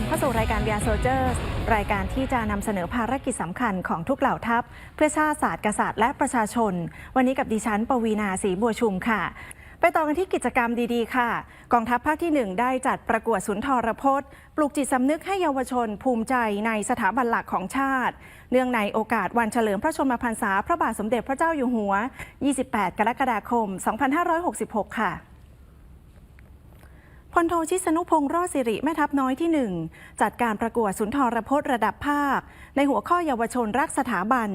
มเข้าสู่รายการ VR Soldiers รายการที่จะนำเสนอภารกิจสำคัญของทุกเหล่าทัพ เพื่อชาติศาสตร์กษัตริย์และประชาชน วันนี้กับดิฉันปวีนาศรีบัวชุมค่ะไปต่อกันที่กิจกรรมดีๆ ค่ะ กองทัพภาคที่ 1 ได้จัดประกวดสุนทรพจน์ ปลูกจิตสำนึกให้เยาวชนภูมิใจในสถาบันหลักของชาติ เนื่องในโอกาสวันเฉลิมพระชนมพรรษาพระบาทสมเด็จพระเจ้าอยู่หัว 28 กรกฎาคม 2566 ค่ะ พลโทชิสนุพงษ์รอดสิริแม่ทัพน้อยที่ 1 จัดการประกวดสุนทรพจน์ระดับภาค ในหัวข้อเยาวชนรักสถาบัน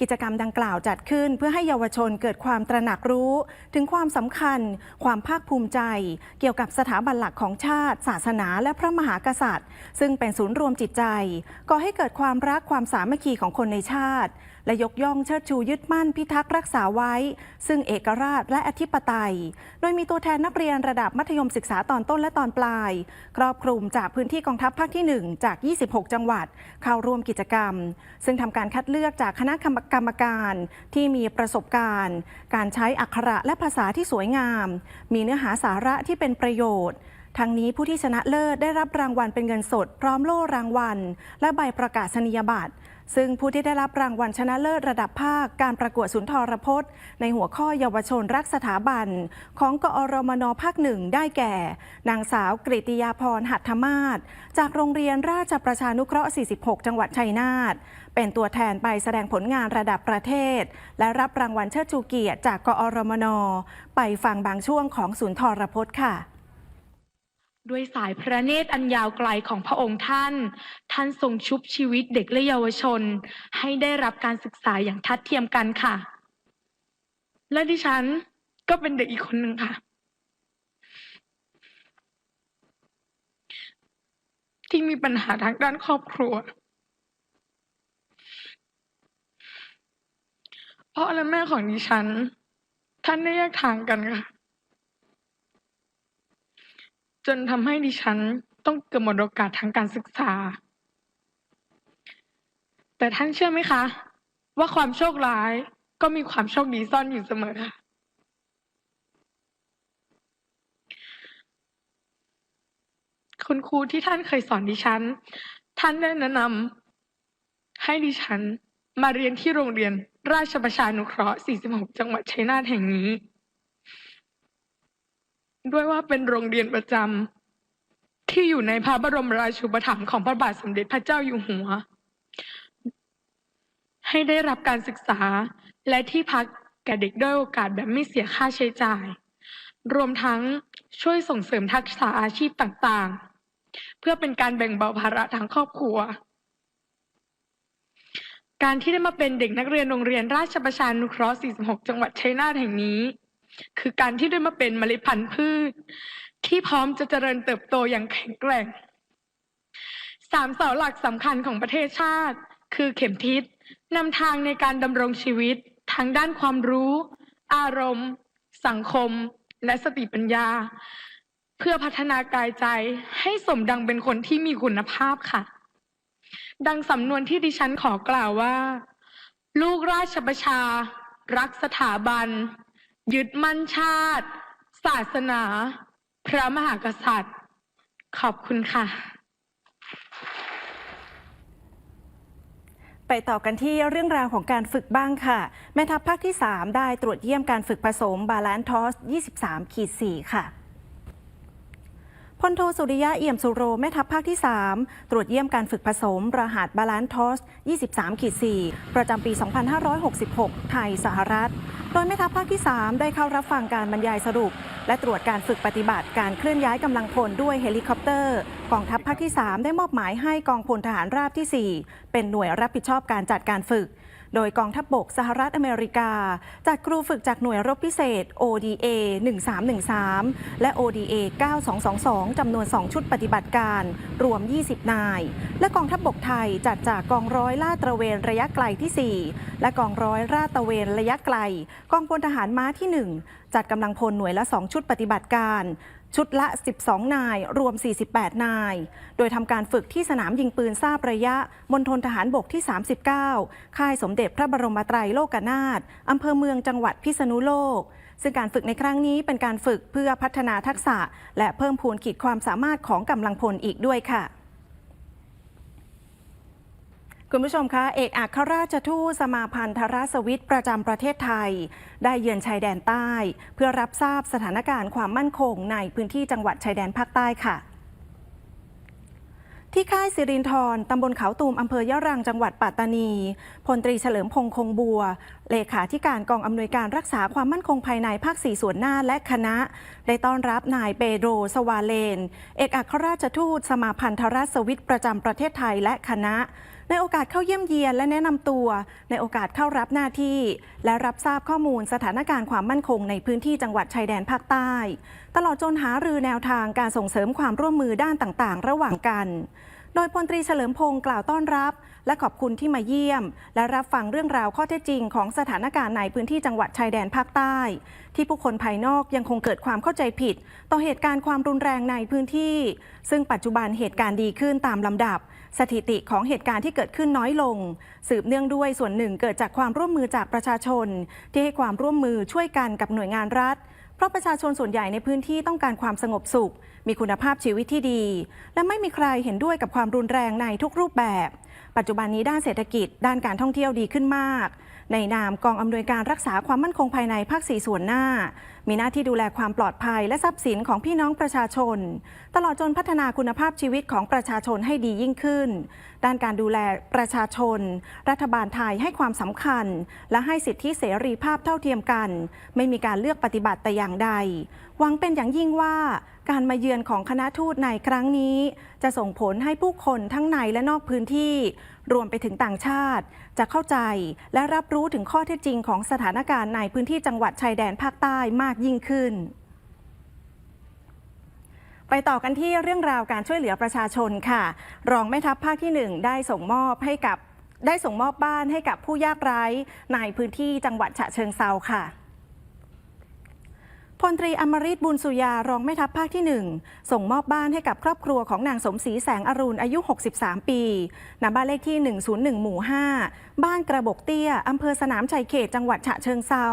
กิจกรรมดังกล่าวจัดขึ้นเพื่อให้เยาวชนเกิดความตระหนักรู้ ถึงความสำคัญ ความภาคภูมิใจ เกี่ยวกับสถาบันหลักของชาติ ศาสนาและพระมหากษัตริย์ ซึ่งเป็นศูนย์รวมจิตใจก่อให้เกิดความรักความสามัคคีของคนในชาติ และยกย่องเชิดชูยึดมั่นพิทักษ์รักษาไว้ ซึ่งเอกราชและอธิปไตย โดยมีตัวแทนนักเรียนระดับมัธยมศึกษาตอนต้นและตอนปลาย ครอบคลุมจากพื้นที่กองทัพภาคที่ 1 จาก 26 จังหวัด เข้าร่วมกิจกรรม ซึ่งทำการคัดเลือกจากคณะกรรมการที่มีประสบการณ์ การใช้อักขระและภาษาที่สวยงาม มีเนื้อหาสาระที่เป็นประโยชน์ทั้งนี้ผู้ที่ชนะเลิศได้รับรางวัลเป็นเงินสด พร้อมโล่รางวัล และใบประกาศนียบัตร ซึ่งผู้ที่ได้รับรางวัลชนะเลิศระดับภาคการประกวดสุนทรพจน์ ในหัวข้อเยาวชนรักสถาบัน ของกอรมนภาคหนึ่งได้แก่ นางสาวกริติยาพรหัตถมาศจากโรงเรียนราชประชานุเคราะห์ 46 จังหวัดชัยนาทเป็นตัวแทนไปแสดงผลงานระดับประเทศ และรับรางวัลเชิดชูเกียรติจากกอรมน ไปฟังบางช่วงของสุนทรพจน์ค่ะ ด้วยสายพระเนตรอันยาวไกลของพระองค์ท่าน ท่านทรงชุบชีวิตเด็กและเยาวชน ให้ได้รับการศึกษาอย่างทัดเทียมกันค่ะ และดิฉันก็เป็นเด็กอีกคนหนึ่งค่ะ ที่มีปัญหาทางด้านครอบครัวพ่อและแม่ของดิฉัน ท่านได้แยกทางกันค่ะ จนทำให้ดิฉันต้องเกิดหมดโอกาสทางการศึกษา แต่ท่านเชื่อไหมคะ ว่าความโชคร้ายก็มีความโชคดีซ่อนอยู่เสมอค่ะคุณครูที่ท่านเคยสอนดิฉัน ท่านได้แนะนำให้ดิฉันมาเรียนที่โรงเรียนราชประชานุเคราะห์ 46 จังหวัดชัยนาทแห่งนี้ ด้วยว่าเป็นโรงเรียนประจำที่อยู่ในพระบรมราชูปถัมภ์ของพระบาทสมเด็จพระเจ้าอยู่หัว ให้ได้รับการศึกษาและที่พักแก่เด็กด้อยโอกาสแบบไม่เสียค่าใช้จ่าย รวมทั้งช่วยส่งเสริมทักษะอาชีพต่างๆ เพื่อเป็นการแบ่งเบาภาระทางครอบครัว การที่ได้มาเป็นเด็กนักเรียนโรงเรียนราชประชานุเคราะห์ 46 จังหวัดชัยนาทแห่งนี้ คือการที่ได้มาเป็นเมล็ดพันธุ์พืช ที่พร้อมจะเจริญเติบโตอย่างแข็งแกร่งสามเสาหลักสำคัญของประเทศชาติ คือเข็มทิศนำทางในการดำรงชีวิตทั้งด้านความรู้ อารมณ์ สังคม และสติปัญญา เพื่อพัฒนากายใจให้สมดังเป็นคนที่มีคุณภาพค่ะ ดังสำนวนที่ดิฉันขอกล่าวว่า ลูกราชประชา รักสถาบัน ยึดมั่นชาติ ศาสนา พระมหากษัตริย์ ขอบคุณค่ะไปต่อกันที่เรื่องราวของการฝึกบ้างค่ะ แม่ทัพภาคที่ 3 ได้ตรวจเยี่ยมการฝึกผสมบาลานทอส 23ขีด4ค่ะพลโทสุริยะเอี่ยมสุโรแม่ทัพภาคที่ 3 ตรวจเยี่ยมการฝึกผสม รหัสบาลานทอส 23ขีด4ประจำปี 2566 ไทยสหรัฐ โดยแม่ทัพภาคที่ 3 ได้เข้ารับฟังการบรรยายสรุป และตรวจการฝึกปฏิบัติการเคลื่อนย้ายกำลังพลด้วยเฮลิคอปเตอร์ กองทัพภาคที่ 3 ได้มอบหมายให้กองพลทหารราบที่ 4 เป็นหน่วยรับผิดชอบการจัดการฝึก โดยกองทัพบบกสหรัฐอเมริกา จัดครูฝึกจากหน่วยรบพิเศษ ODA 1313 และ ODA 9222 จำนวน 2 ชุดปฏิบัติการ รวม 20 นาย และกองทัพบบกไทยจัดจากกองร้อยลาดตระเวนระยะไกลที่ 4 และกองร้อยลาดตระเวนระยะไกล กองพลทหารม้าที่ 1 จัดกำลังพลหน่วยละ 2 ชุดปฏิบัติการ ชุดละ 12 นาย รวม 48 นาย โดยทำการฝึกที่สนามยิงปืนทราบระยะ มณฑลทหารบกที่ 39 ค่ายสมเด็จพระบรมไตรโลกนาถอำเภอเมืองจังหวัดพิษณุโลก ซึ่งการฝึกในครั้งนี้เป็นการฝึกเพื่อพัฒนาทักษะ และเพิ่มพูนขีดความสามารถของกำลังพลอีกด้วยค่ะ คุณผู้ชมคะ เอกอัครราชทูตสมาพันธรัสวิทย์ประจำประเทศไทย ได้เยือนชายแดนใต้ เพื่อรับทราบสถานการณ์ความมั่นคงในพื้นที่จังหวัดชายแดนภาคใต้ค่ะ ที่ค่ายสิรินทรตำบลเขาตูมอำเภอยะรังจังหวัดปัตตานีพลตรีเฉลิมพงษ์คงบัว เลขาธิการกองอำนวยการรักษาความมั่นคงภายในภาคสี่ส่วนหน้าและคณะ ได้ต้อนรับนายเปโดรสวาเลน เอกอัครราชทูตสมาพันธรัสวิทย์ประจำประเทศไทยและคณะ ในโอกาสเข้าเยี่ยมเยียนและแนะนำตัว ในโอกาสเข้ารับหน้าที่ และรับทราบข้อมูลสถานการณ์ความมั่นคงในพื้นที่จังหวัดชายแดนภาคใต้ ตลอดจนหารือแนวทางการส่งเสริมความร่วมมือด้านต่างๆ ระหว่างกัน โดยพลตรีเฉลิมพงศ์กล่าวต้อนรับ และขอบคุณที่มาเยี่ยม และรับฟังเรื่องราวข้อเท็จจริงของสถานการณ์ในพื้นที่จังหวัดชายแดนภาคใต้ ที่ผู้คนภายนอกยังคงเกิดความเข้าใจผิด ต่อเหตุการณ์ความรุนแรงในพื้นที่ ซึ่งปัจจุบันเหตุการณ์ดีขึ้นตามลำดับ สถิติของเหตุการณ์ที่เกิดขึ้นน้อยลง สืบเนื่องด้วยส่วนหนึ่งเกิดจากความร่วมมือจากประชาชน ที่ให้ความร่วมมือช่วยกันกับหน่วยงานรัฐ เพราะประชาชนส่วนใหญ่ในพื้นที่ต้องการความสงบสุข มีคุณภาพชีวิตที่ดี และไม่มีใครเห็นด้วยกับความรุนแรงในทุกรูปแบบ ปัจจุบันนี้ด้านเศรษฐกิจ ด้านการท่องเที่ยวดีขึ้นมาก ในนามกองอำนวยการรักษาความมั่นคงภายในภาคสี่ส่วนหน้า มีหน้าที่ดูแลความปลอดภัยและทรัพย์สินของพี่น้องประชาชน ตลอดจนพัฒนาคุณภาพชีวิตของประชาชนให้ดียิ่งขึ้น ด้านการดูแลประชาชน รัฐบาลไทยให้ความสำคัญ และให้สิทธิเสรีภาพเท่าเทียมกัน ไม่มีการเลือกปฏิบัติแต่อย่างใด หวังเป็นอย่างยิ่งว่า การมาเยือนของคณะทูตในครั้งนี้ จะส่งผลให้ผู้คนทั้งในและนอกพื้นที่ รวมไปถึงต่างชาติ จะเข้าใจและรับรู้ถึงข้อเท็จจริงของสถานการณ์ในพื้นที่จังหวัดชายแดนภาคใต้มากยิ่งขึ้นไปต่อกันที่เรื่องราวการช่วยเหลือประชาชนค่ะ รองแม่ทัพภาคที่หนึ่งได้ส่งมอบให้กับได้ส่งมอบบ้านให้กับผู้ยากไร้ในพื้นที่จังหวัดฉะเชิงเซาค่ะ พลตรีอมริตบุญสุยารองแม่ทัพภาคที่หนึ่งส่งมอบบ้านให้กับครอบครัวของนางสมศรีแสงอรุณอายุ 63 ปีณบ้านเลขที่ 101 หมู่ 5 บ้านกระบกเตี้ยอำเภอสนามชัยเขตจังหวัดฉะเชิงเซา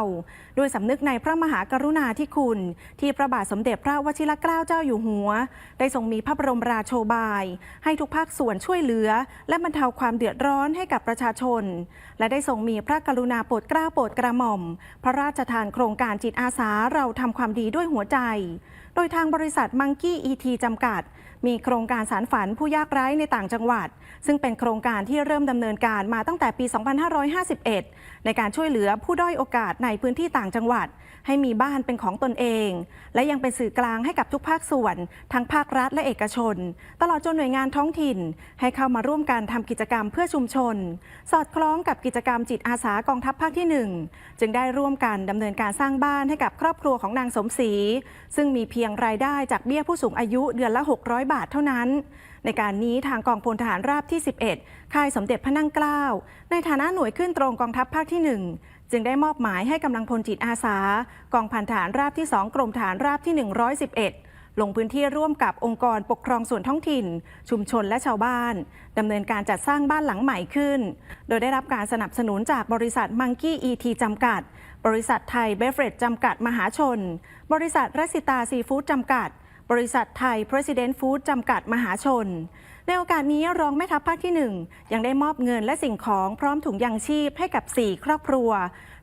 ด้วยสำนึกในพระมหากรุณาธิคุณ ที่พระบาทสมเด็จพระวชิรเกล้าเจ้าอยู่หัว ได้ทรงมีพระบรมราโชบาย ให้ทุกภาคส่วนช่วยเหลือ และบรรเทาความเดือดร้อนให้กับประชาชน และได้ทรงมีพระกรุณาโปรดเกล้าโปรดกระหม่อม พระราชทานโครงการจิตอาสาเราทำความดีด้วยหัวใจ โดยทางบริษัทมังกี้อีทีจำกัด มีโครงการสารฝันผู้ยากไร้ในต่างจังหวัด ซึ่งเป็นโครงการที่เริ่มดำเนินการมาตั้งแต่ปี 2551 ในการช่วยเหลือผู้ด้อยโอกาสในพื้นที่ต่างจังหวัด ให้มีบ้านเป็นของตนเอง และยังเป็นสื่อกลางให้กับทุกภาคส่วน ทั้งภาครัฐและเอกชน ตลอดจนหน่วยงานท้องถิ่น ให้เข้ามาร่วมกันทำกิจกรรมเพื่อชุมชน สอดคล้องกับกิจกรรมจิตอาสากองทัพภาคที่ 1 จึงได้ร่วมกันดำเนินการสร้างบ้านให้กับครอบครัวของนางสมศรีซึ่งมีเพียงยงรายได้จากเบี้ยผู้สูงอายุเดือนละ 600 บาทเท่านั้น ในการนี้ทางกองพลทหารราบที่ 11 ค่ายสมเด็จพระนั่งเกล้า ในฐานะหน่วยขึ้นตรงกองทัพภาคที่ 1 จึงได้มอบหมายให้กำลังพลจิตอาสา กองพันฐานราบที่ 2 กรมฐานราบที่ 111ลงพื้นที่ร่วมกับองค์กรปกครองส่วนท้องถิ่น ชุมชนและชาวบ้านดำเนินการจัดสร้างบ้านหลังใหม่ขึ้น โดยได้รับการสนับสนุนจากบริษัทมังกี้อีทีจำกัด บริษัทไทยเบฟเรดจำกัดมหาชน บริษัทรัสิตาซีฟู้ดจำกัด บริษัทไทย President Food จำกัดมหาชน ในโอกาสนี้รองแม่ทัพภาคที่ 1 ยังได้มอบเงินและสิ่งของพร้อมถุงยางชีพให้กับ 4 ครอบครัว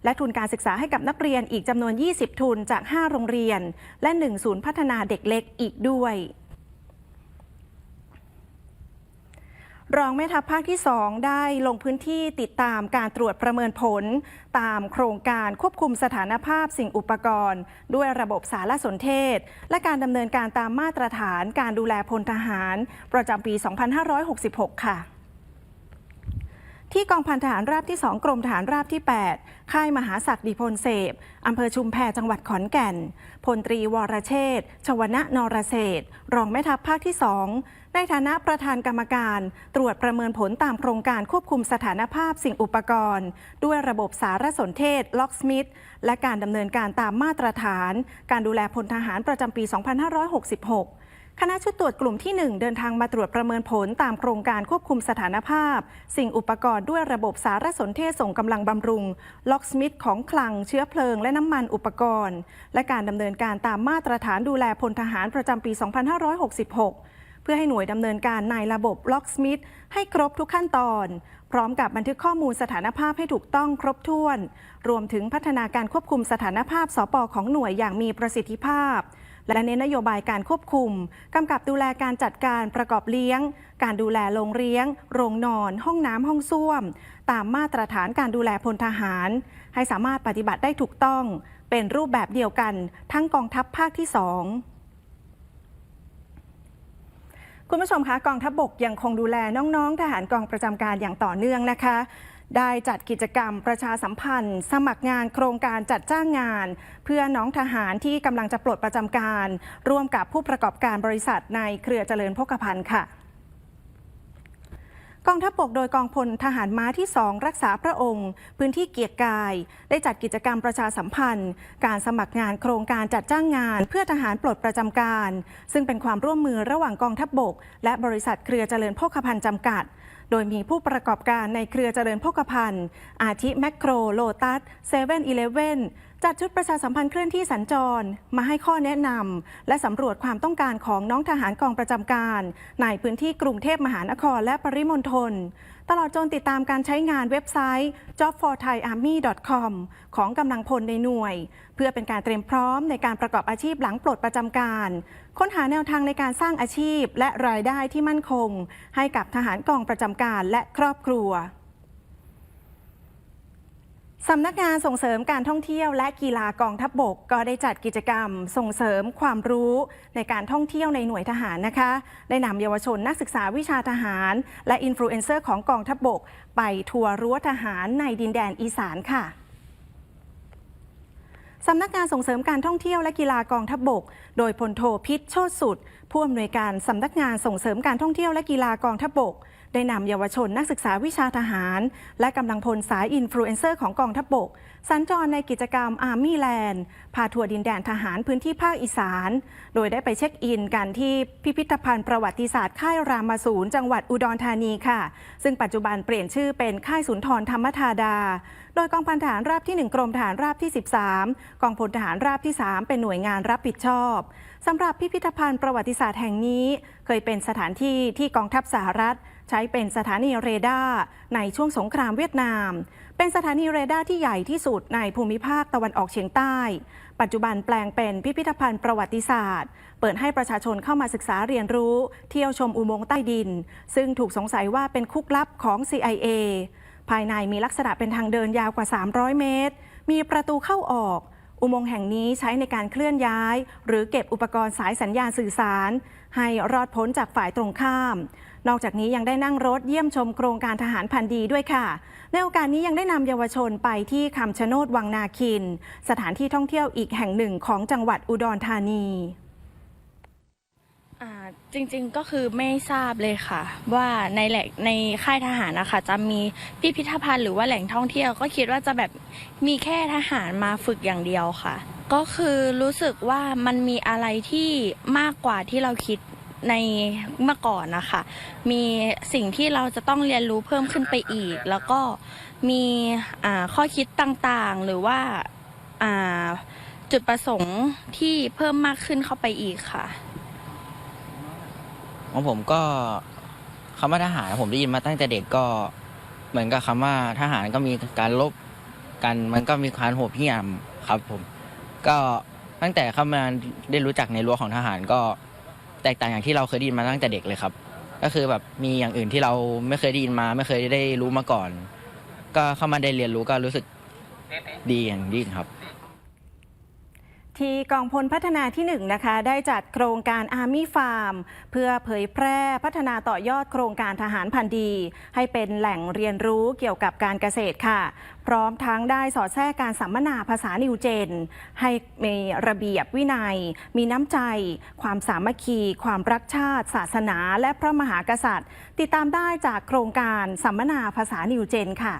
และทุนการศึกษาให้กับนักเรียนอีกจำนวน 20 ทุนจาก 5 โรงเรียน และ 1 ศูนย์พัฒนาเด็กเล็กอีกด้วย รองแม่ทัพภาคที่ 2 ได้ลงพื้นที่ติดตามการตรวจประเมินผล ตามโครงการควบคุมสถานภาพสิ่งอุปกรณ์ ด้วยระบบสารสนเทศ และการดำเนินการตามมาตรฐานการดูแลพลทหาร ประจำปี 2566 ค่ะที่กองพันทหารราบที่ 2 กรมทหารราบที่ 8 ค่ายมหาศักดิพลเสพอำเภอชุมแพจังหวัดขอนแก่น พลตรีวรเชษฐ์ชวนะนรเศรษฐ์รองแม่ทัพภาคที่ 2 ในฐานะประธานกรรมการ ตรวจประเมินผลตามโครงการควบคุมสถานภาพสิ่งอุปกรณ์ ด้วยระบบสารสนเทศ ล็อกสมิธและการดำเนินการตามมาตรฐาน การดูแลพลทหารประจำปี 2566คณะชุดตรวจกลุ่มที่ 1 เดินทางมาตรวจประเมินผลตามโครงการควบคุมสถานภาพ สิ่งอุปกรณ์ด้วยระบบสารสนเทศส่งกำลังบำรุง ล็อกสมิธของคลังเชื้อเพลิงและน้ำมันอุปกรณ์ และการดำเนินการตามมาตรฐานดูแลพลทหารประจำปี 2566 เพื่อให้หน่วยดำเนินการในระบบ Locksmith ให้ครบทุกขั้นตอน พร้อมกับบันทึกข้อมูลสถานภาพให้ถูกต้องครบถ้วน รวมถึงพัฒนาการควบคุมสถานภาพสปของหน่วยอย่างมีประสิทธิภาพ และเน้นนโยบายการควบคุมกำกับดูแลการจัดการประกอบเลี้ยง การดูแลโรงเลี้ยง โรงนอน ห้องน้ำห้องส้วม ตามมาตรฐานการดูแลพลทหาร ให้สามารถปฏิบัติได้ถูกต้อง เป็นรูปแบบเดียวกัน ทั้งกองทัพภาคที่2 คุณผู้ชมคะกองทัพบบกยังคงดูแลน้องๆ ทหารกองประจำการอย่างต่อเนื่องนะคะ ได้จัดกิจกรรมประชาสัมพันธ์ สมัครงานโครงการจัดจ้างงาน เพื่อน้องทหารที่กำลังจะปลดประจำการ ร่วมกับผู้ประกอบการบริษัทในเครือเจริญพกพันธ์ค่ะ กองทัพบกโดยกองพลทหารม้าที่ 2 รักษาพระองค์ พื้นที่เกียรกาย ได้จัดกิจกรรมประชาสัมพันธ์ การสมัครงานโครงการจัดจ้างงาน เพื่อทหารปลดประจำการ ซึ่งเป็นความร่วมมือระหว่างกองทัพบก และบริษัทเครือเจริญโภคภัณฑ์จำกัด โดยมีผู้ประกอบการในเครือเจริญโภคภัณฑ์ อาทิแมคโครโลตัสเซเว่นอีเลฟเว่น จัดชุดประชาสัมพันธ์เคลื่อนที่สัญจร มาให้ข้อแนะนำและสำรวจความต้องการของน้องทหารกองประจำการ ในพื้นที่กรุงเทพมหานครและปริมณฑลตลอดจนติดตามการใช้งานเว็บไซต์ jobforthaiarmy.com ของกำลังพลในหน่วย เพื่อเป็นการเตรียมพร้อมในการประกอบอาชีพหลังปลดประจำการ ค้นหาแนวทางในการสร้างอาชีพและรายได้ที่มั่นคง ให้กับทหารกองประจำการและครอบครัว สำนักงานส่งเสริมการท่องเที่ยวและกีฬากองทัพบบก ก็ได้จัดกิจกรรม ส่งเสริมความรู้ในการท่องเที่ยวในหน่วยทหารนะคะ ได้นำเยาวชนนักศึกษาวิชาทหาร และอินฟลูเอนเซอร์ของกองทัพบบก ไปทัวร์รั้วทหารในดินแดนอีสานค่ะสำนักงานส่งเสริมการท่องเที่ยวและกีฬากองทัพบบก โดยพลโทพิษโชติสุด ผู้อำนวยการสำนักงานส่งเสริมการท่องเที่ยวและกีฬากองทัพบบก ได้นำเยาวชนนักศึกษาวิชาทหาร และกำลังพลสายอินฟลูเอนเซอร์ของกองทัพบบก สัญจรในกิจกรรมอาร์มี่แลนด์พาทัวร์ดินแดนทหารพื้นที่ภาคอีสาน โดยได้ไปเช็คอินกันที่พิพิธภัณฑ์ประวัติศาสตร์ค่ายรามาศูนย์จังหวัดอุดรธานีค่ะ ซึ่งปัจจุบันเปลี่ยนชื่อเป็นค่ายสุนทรธรรมธาดา โดยกองพันทหารราบที่ 1 กรมทหารราบที่ 13 กองพลทหารราบที่ 3 เป็นหน่วยงานรับผิดชอบสำหรับพิพิธภัณฑ์ประวัติศาสตร์แห่งนี้ เคยเป็นสถานที่ที่กองทัพสหรัฐ ใช้เป็นสถานีเรดาร์ในช่วงสงครามเวียดนาม เป็นสถานีเรดาร์ที่ใหญ่ที่สุดในภูมิภาคตะวันออกเฉียงใต้ ปัจจุบันแปลงเป็นพิพิธภัณฑ์ประวัติศาสตร์ เปิดให้ประชาชนเข้ามาศึกษาเรียนรู้ เที่ยวชมอุโมงค์ใต้ดิน ซึ่งถูกสงสัยว่าเป็นคุกลับของ CIA ภายในมีลักษณะเป็นทางเดินยาวกว่า 300 เมตร มีประตูเข้าออกอุโมงค์แห่งนี้ใช้ในการเคลื่อนย้าย หรือเก็บอุปกรณ์สายสัญญาณสื่อสาร ให้รอดพ้นจากฝ่ายตรงข้าม นอกจากนี้ยังได้นั่งรถเยี่ยมชมโครงการทหารพันดีด้วยค่ะ ในโอกาสนี้ยังได้นำเยาวชนไปที่คำชะโนดวังนาคิน สถานที่ท่องเที่ยวอีกแห่งหนึ่งของจังหวัดอุดรธานีจริงๆก็คือไม่ทราบเลยค่ะ ว่าในแหล่งในค่ายทหารนะคะจะมีพิพิธภัณฑ์หรือว่าแหล่งท่องเที่ยว ก็คิดว่าจะแบบมีแค่ทหารมาฝึกอย่างเดียวค่ะ ก็คือรู้สึกว่ามันมีอะไรที่มากกว่าที่เราคิดในเมื่อก่อนนะคะ มีสิ่งที่เราจะต้องเรียนรู้เพิ่มขึ้นไปอีก แล้วก็มีข้อคิดต่างๆ หรือว่าจุดประสงค์ที่เพิ่มมากขึ้นเข้าไปอีกค่ะของผมก็คำว่าทหารผมได้ยินมาตั้งแต่เด็กก็เหมือนกับคำว่าทหารก็มีการลบกันมันก็มีการโหดเหี้ยมครับผม ก็ตั้งแต่เข้ามาได้รู้จักในรั้วของทหารก็แตกต่างอย่างที่เราเคยได้ยินมาตั้งแต่เด็กเลยครับ ก็คือแบบมีอย่างอื่นที่เราไม่เคยได้ยินมา ไม่เคยได้รู้มาก่อน ก็เข้ามาได้เรียนรู้ก็รู้สึกดีอย่างยิ่งครับ ที่กองพลพัฒนาที่ 1 นะคะ ได้จัดโครงการ Army Farm เพื่อเผยแพร่พัฒนาต่อยอดโครงการทหารพันดี ให้เป็นแหล่งเรียนรู้เกี่ยวกับการเกษตรค่ะ พร้อมทั้งได้สอดแทรกการสัมมนาภาษานิวเจน ให้มีระเบียบวินัย มีน้ำใจ ความสามัคคี ความรักชาติ ศาสนา และพระมหากษัตริย์ ติดตามได้จากโครงการสัมมนาภาษานิวเจนค่ะ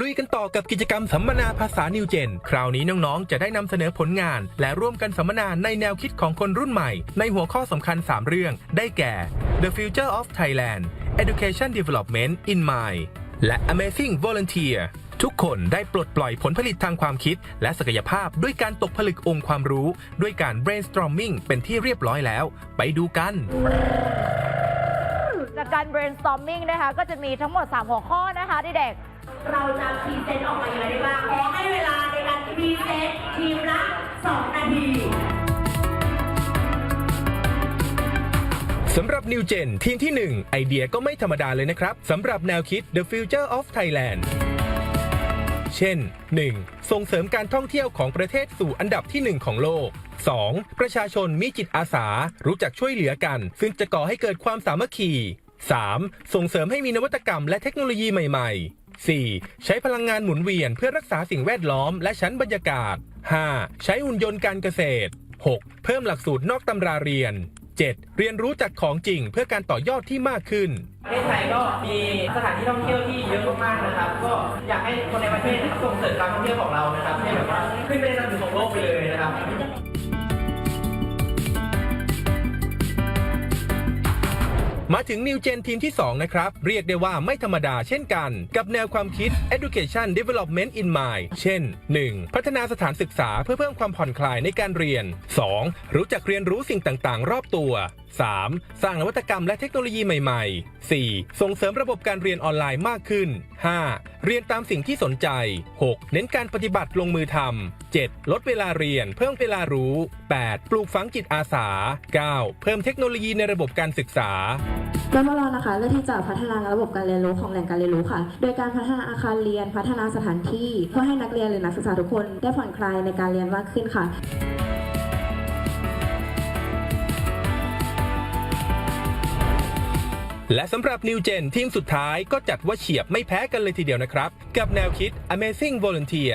ลุยกันต่อกับกิจกรรมสัมมนาภาษานิวเจน คราวนี้น้องๆ จะได้นำเสนอผลงาน และร่วมกันสัมมนาในแนวคิดของคนรุ่นใหม่ ในหัวข้อสำคัญ 3 เรื่อง ได้แก่ The Future of Thailand Education Development in Mind และ Amazing Volunteer ทุกคนได้ปลดปล่อยผลผลิตทางความคิด และศักยภาพด้วยการตกผลึกองค์ความรู้ ด้วยการ brainstorming เป็นที่เรียบร้อยแล้ว ไปดูกันจากการ brainstorming นะคะก็จะมีทั้งหมด 3 หัวข้อนะคะเด็ก เราจะพรีเซนต์ออกมาอย่างไรได้บ้างขอให้เวลาในการพรีเซนต์ทีมละ2นาทีสำหรับ New Gen ทีมที่ 1 ไอเดียก็ไม่ธรรมดาเลยนะครับสำหรับแนวคิด The Future of Thailand เช่น 1. ส่งเสริมการท่องเที่ยวของประเทศสู่อันดับที่ 1 ของโลก 2. ประชาชนมีจิตอาสา รู้จักช่วยเหลือกัน ซึ่งจะก่อให้เกิดความสามัคคี 3. ส่งเสริมให้มีนวัตกรรมและเทคโนโลยีใหม่ ๆ 4. ใช้พลังงานหมุนเวียนเพื่อรักษาสิ่งแวดล้อมและชั้นบรรยากาศ 5. ใช้หุ่นยนต์การเกษตร 6. เพิ่มหลักสูตรนอกตำราเรียน 7. เรียนรู้จากของจริงเพื่อการต่อยอดที่มากขึ้นประเทศไทยก็มีสถานที่ท่องเที่ยวที่เยอะมากๆนะครับ ก็อยากให้คนในประเทศส่งเสริมการท่องเที่ยวของเรานะครับให้แบบว่าขึ้นไปในลำดับของโลกไปเลยนะครับ มาถึงนิวเจนทีมที่ 2 นะครับ เรียกได้ว่าไม่ธรรมดาเช่นกัน กับแนวความคิด Education Development in Mind เช่น 1. พัฒนาสถานศึกษาเพื่อเพิ่มความผ่อนคลายในการเรียน 2. รู้จักเรียนรู้สิ่งต่างๆ รอบตัว 3. สร้างนวัตกรรมและเทคโนโลยีใหม่ ๆ 4. ส่งเสริมระบบการเรียนออนไลน์มากขึ้น 5. เรียนตามสิ่งที่สนใจ 6. เน้นการปฏิบัติลงมือทำ 7. ลดเวลาเรียน เพิ่มเวลารู้ 8. ปลูกฝังจิตอาสา 9. เพิ่มเทคโนโลยีในระบบการศึกษาแล้วมเรานะคะเลือกที่จะพัฒนาระบบการเรียนรู้ของแหล่งการเรียนรู้ค่ะ โดยการพัฒนาอาคารเรียน พัฒนาสถานที่ เพื่อให้นักเรียนหรือนักศึกษาทุกคนได้ผ่อนคลายในการเรียนมากขึ้นค่ะ และสำหรับ New Gen ทีมสุดท้ายก็จัดว่าเฉียบไม่แพ้กันเลยทีเดียวนะครับ กับแนวคิด Amazing Volunteer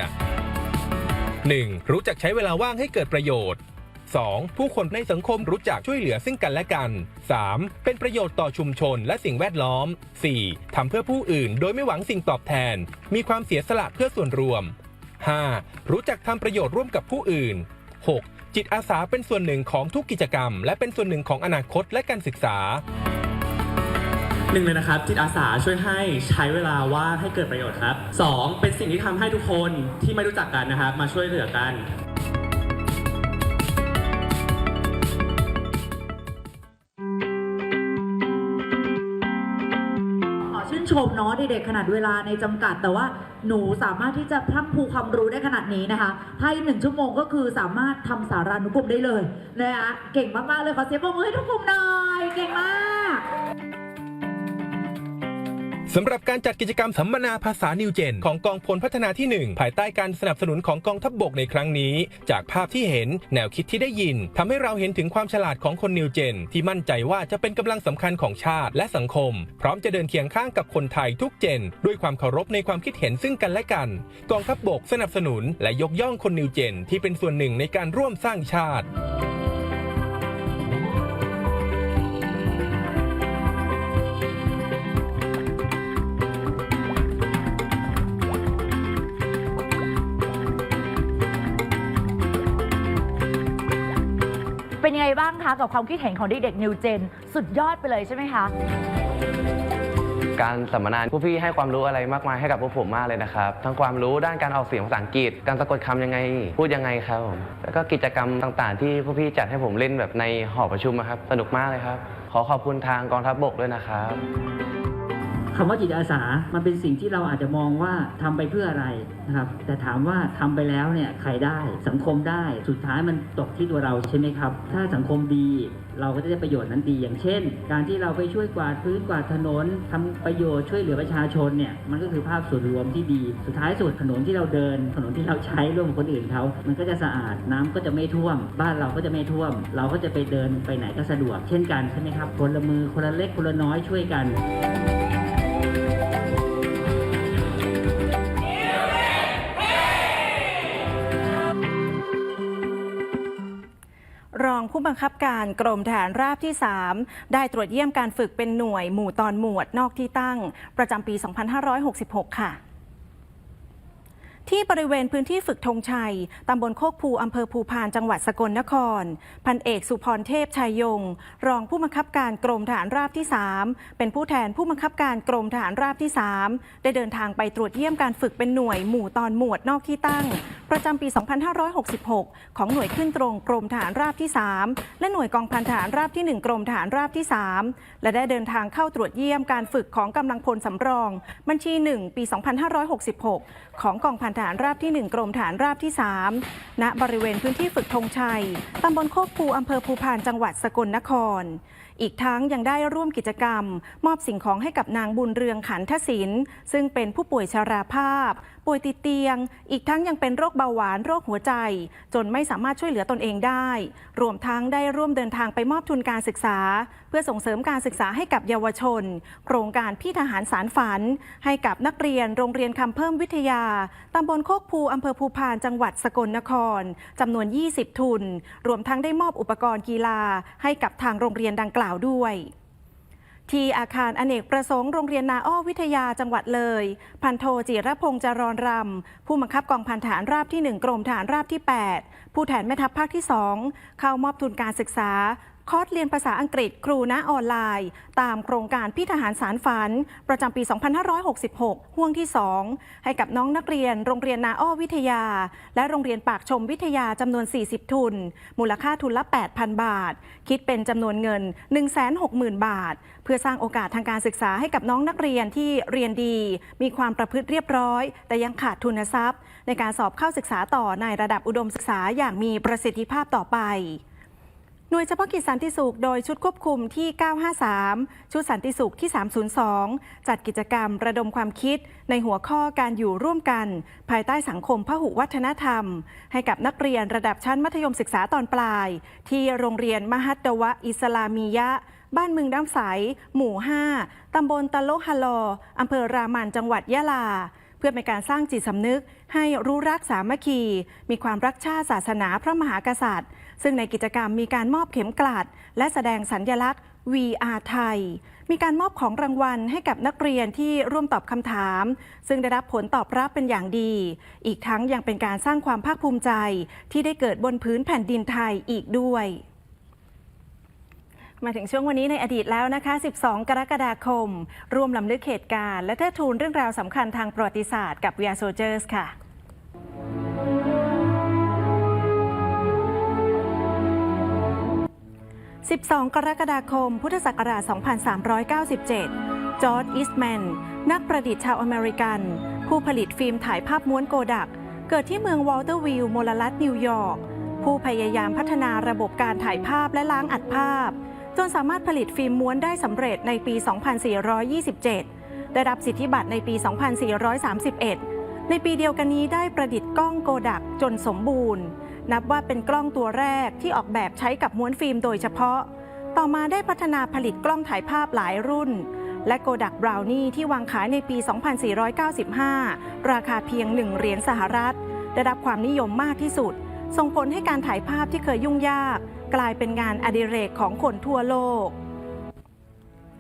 1. รู้จักใช้เวลาว่างให้เกิดประโยชน์ 2. ผู้คนในสังคมรู้จักช่วยเหลือซึ่งกันและกัน 3. เป็นประโยชน์ต่อชุมชนและสิ่งแวดล้อม 4. ทำเพื่อผู้อื่นโดยไม่หวังสิ่งตอบแทน มีความเสียสละเพื่อส่วนรวม 5. รู้จักทำประโยชน์ร่วมกับผู้อื่น 6. จิตอาสาเป็นส่วนหนึ่งของทุกกิจกรรม และเป็นส่วนหนึ่งของอนาคตและการศึกษา หนึ่งเลยนะครับ จิตอาสาช่วยให้ใช้เวลาว่างให้เกิดประโยชน์ครับสองเป็นสิ่งที่ทำให้ทุกคนที่ไม่รู้จักกันนะครับ มาช่วยเหลือกันขอชื่นชมเนาะเด็กๆขนาดเวลาในจำกัด แต่ว่าหนูสามารถที่จะพรั่งพรูความรู้ได้ขนาดนี้นะคะให้หนึ่งชั่วโมงก็คือสามารถทำสารานุกรมได้เลยนะคะเก่งมากๆเลยขอเสียงปรบมือให้ทุกกลุ่มหน่อย เก่งมาก สำหรับการจัดกิจกรรมสัมมนาภาษานิวเจน ของกองพลพัฒนาที่ 1 ภายใต้การสนับสนุนของกองทัพบบกในครั้งนี้ จากภาพที่เห็นแนวคิดที่ได้ยินทำให้เราเห็นถึงความฉลาดของคนนิวเจน ที่มั่นใจว่าจะเป็นกำลังสำคัญของชาติและสังคม พร้อมจะเดินเคียงข้างกับคนไทยทุกเจน ด้วยความเคารพในความคิดเห็นซึ่งกันและกัน กองทัพบบกสนับสนุน และยกย่องคนนิวเจน ที่เป็นส่วนหนึ่งในการร่วมสร้างชาติ บ้างคะกับความคิดเห็นของเด็กๆ New Gen สุดยอดไปเลยใช่ไหมคะ การสัมมนาผู้พี่ให้ความรู้อะไรมากมายให้กับพวกผมมากเลยนะครับ ทั้งความรู้ด้านการออกเสียงภาษาอังกฤษ การสะกดคำยังไง พูดยังไงครับผมแล้วก็กิจกรรมต่างๆ ที่ผู้พี่จัดให้ผมเล่นแบบในหอประชุมอะครับ สนุกมากเลยครับ ขอขอบคุณทางกองทัพบกด้วยนะครับ คำว่าจิตอาสา มันเป็นสิ่งที่เราอาจจะมองว่าทำไปเพื่ออะไรนะครับ แต่ถามว่าทำไปแล้วเนี่ยใครได้สังคมได้ สุดท้ายมันตกที่ตัวเราใช่ไหมครับ ถ้าสังคมดีเราก็จะได้ประโยชน์นั้นดี อย่างเช่น การที่เราไปช่วยกวาดพื้นกวาดถนนทำประโยชน์ช่วยเหลือประชาชนเนี่ยมันก็คือภาพส่วนรวมที่ดี สุดท้ายสุดถนนที่เราเดิน ถนนที่เราใช้ร่วมกับคนอื่นเขามันก็จะสะอาดน้ำก็จะไม่ท่วม บ้านเราก็จะไม่ท่วม เราก็จะไปเดินไปไหนก็สะดวก เช่นกันใช่ไหมครับคนละมือคนละเล็กคนละน้อยช่วยกัน ผู้บังคับการกรมทหารราบที่ 3 ได้ตรวจเยี่ยมการฝึกเป็นหน่วยหมู่ตอนหมวดนอกที่ตั้ง ประจำปี 2566 ค่ะ ที่บริเวณพื้นที่ฝึกธงชัย ตำบลโคกภูอำเภอภูพาน จังหวัดสกลนคร พันเอกสุพรเทพชัยยง รองผู้บังคับการกรมทหารราบที่ 3 เป็นผู้แทนผู้บังคับการกรมทหารราบที่ 3 ได้เดินทางไปตรวจเยี่ยมการฝึกเป็นหน่วยหมู่ตอนหมวดนอกที่ตั้ง ประจำปี 2566 ของหน่วยขึ้นตรงกรมทหารราบที่ 3 และหน่วยกองพันทหารราบที่ 1 กรมทหารราบที่ 3 และได้เดินทางเข้าตรวจเยี่ยมการฝึกของกำลังพลสำรอง บัญชี 1 ปี 2566 ของกองพันทฐานราบที่ 1 กรมฐานราบที่ 3 ณ บริเวณพื้นที่ฝึกธงชัย ตำบลโคกภูอำเภอภูพานจังหวัดสกลนคร อีกทั้งยังได้ร่วมกิจกรรม มอบสิ่งของให้กับนางบุญเรืองขันทศิลป์ซึ่งเป็นผู้ป่วยชราภาพ ป่วยติดเตียง อีกทั้งยังเป็นโรคเบาหวานโรคหัวใจ จนไม่สามารถช่วยเหลือตนเองได้ รวมทั้งได้ร่วมเดินทางไปมอบทุนการศึกษา เพื่อส่งเสริมการศึกษาให้กับเยาวชน โครงการพี่ทหารสารฝัน ให้กับนักเรียนโรงเรียนคำเพิ่มวิทยาตำบลโคกภูอำเภอภูพานจังหวัดสกลนครจำนวน 20 ทุน รวมทั้งได้มอบอุปกรณ์กีฬา ให้กับทางโรงเรียนดังกล่าวด้วย ที่อาคารอเนกประสงค์โรงเรียนนาอ้อวิทยาจังหวัดเลย พันโทจิรพงษ์จรรรำ ผู้บังคับกองพันฐานราบที่ 1 กรมฐานราบที่ 8 ผู้แทนแม่ทัพภาคที่ 2 เข้ามอบทุนการศึกษา คอร์สเรียนภาษาอังกฤษครูณออนไลน์ ตามโครงการพี่ทหารสารฝัน ประจำปี 2566 ห่วงที่ 2 ให้กับน้องนักเรียน โรงเรียนนาอ้อวิทยา และโรงเรียนปากชมวิทยาจำนวน 40 ทุน มูลค่าทุนละ 8,000 บาท คิดเป็นจำนวนเงิน 160,000 บาท เพื่อสร้างโอกาสทางการศึกษาให้กับน้องนักเรียนที่เรียนดี มีความประพฤติเรียบร้อย แต่ยังขาดทุนทรัพย์ ในการสอบเข้าศึกษาต่อในระดับอุดมศึกษาอย่างมีประสิทธิภาพต่อไป หน่วยเฉพาะกิจสันติสุขโดยชุดควบคุมที่ 953 ชุดสันติสุขที่ 302 จัดกิจกรรมระดมความคิดในหัวข้อการอยู่ร่วมกัน ภายใต้สังคมพหุวัฒนธรรม ให้กับนักเรียนระดับชั้นมัธยมศึกษาตอนปลาย ที่โรงเรียนมหัตวะอิสลามียะ บ้านเมืองน้ำใส หมู่ 5 ตำบลตะโลฮะลออำเภอรามันจังหวัดยะลาเพื่อเป็นการสร้างจิตสำนึกให้รู้รักสามัคคี มีความรักชาติศาสนาพระมหากษัตริย์ ซึ่งในกิจกรรมมีการมอบเข็มกลัด และแสดงสัญญลักษณ์ VR ไทย มีการมอบของรางวัลให้กับนักเรียนที่ร่วมตอบคำถาม ซึ่งได้รับผลตอบรับเป็นอย่างดี อีกทั้งยังเป็นการสร้างความภาคภูมิใจ ที่ได้เกิดบนพื้นแผ่นดินไทยอีกด้วยมาถึงช่วงวันนี้ในอดีตแล้วนะคะ 12 กรกฎาคม ร่วมลำลึกเหตุการณ์และเทิดทูนเรื่องราวสำคัญทางประวัติศาสตร์กับ We Are Soldiers ค่ะ 12 กรกฎาคม พุทธศักราช 2397 จอร์ดอีสแมน นักประดิษฐ์ชาวอเมริกัน ผู้ผลิตฟิล์มถ่ายภาพม้วนโกดัก เกิดที่เมืองวอลเตอร์วิลล์มลรัฐนิวยอร์ก ผู้พยายามพัฒนาระบบการถ่ายภาพและล้างอัดภาพ จนสามารถผลิตฟิล์มม้วนได้สำเร็จในปี 2427 ได้รับสิทธิบัตรในปี 2431 ในปีเดียวกันนี้ได้ประดิษฐ์กล้องโกดักจนสมบูรณ์ นับว่าเป็นกล้องตัวแรกที่ออกแบบใช้กับม้วนฟิล์มโดยเฉพาะ ต่อมาได้พัฒนาผลิตกล้องถ่ายภาพหลายรุ่น และโกดักบราวนี่ที่วางขายในปี 2495 ราคาเพียง 1 เหรียญสหรัฐ ได้รับความนิยมมากที่สุด ส่งผลให้การถ่ายภาพที่เคยยุ่งยาก กลายเป็นงานอดิเรกของคนทั่วโลก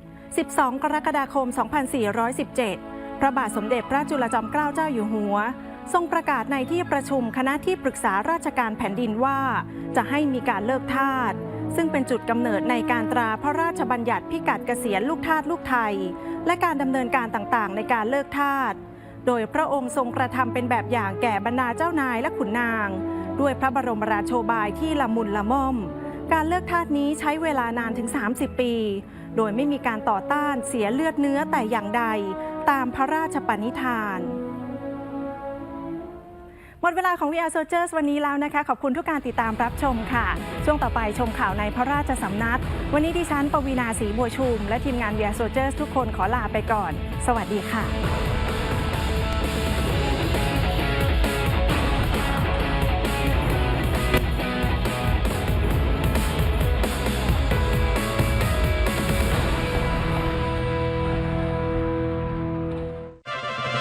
12 กรกฎาคม 2417 พระบาทสมเด็จพระจุลจอมเกล้าเจ้าอยู่หัว ทรงประกาศในที่ประชุมคณะที่ปรึกษาราชการแผ่นดินว่า จะให้มีการเลิกทาสซึ่งเป็นจุดกำเนิดในการตราพระราชบัญญัติพิกัดเกษียณลูกทาสลูกไทย และการดำเนินการต่างๆ ในการเลิกทาสโดยพระองค์ทรงกระทำเป็นแบบอย่างแก่บรรดาเจ้านายและขุนนาง ด้วยพระบรมราโชบายที่ละมุนละม่อม การเลิกทาสนี้ใช้เวลานานถึง 30 ปี โดยไม่มีการต่อต้านเสียเลือดเนื้อแต่อย่างใด ตามพระราชปณิธาน หมดเวลาของ VR Soldiers วันนี้แล้วนะคะ ขอบคุณทุกการติดตามรับชมค่ะ ช่วงต่อไปชมข่าวในพระราชสำนัก วันนี้ดิฉันปวีนาศรีบัวชุม และทีมงาน VR Soldiers ทุกคนขอลาไปก่อน สวัสดีค่ะ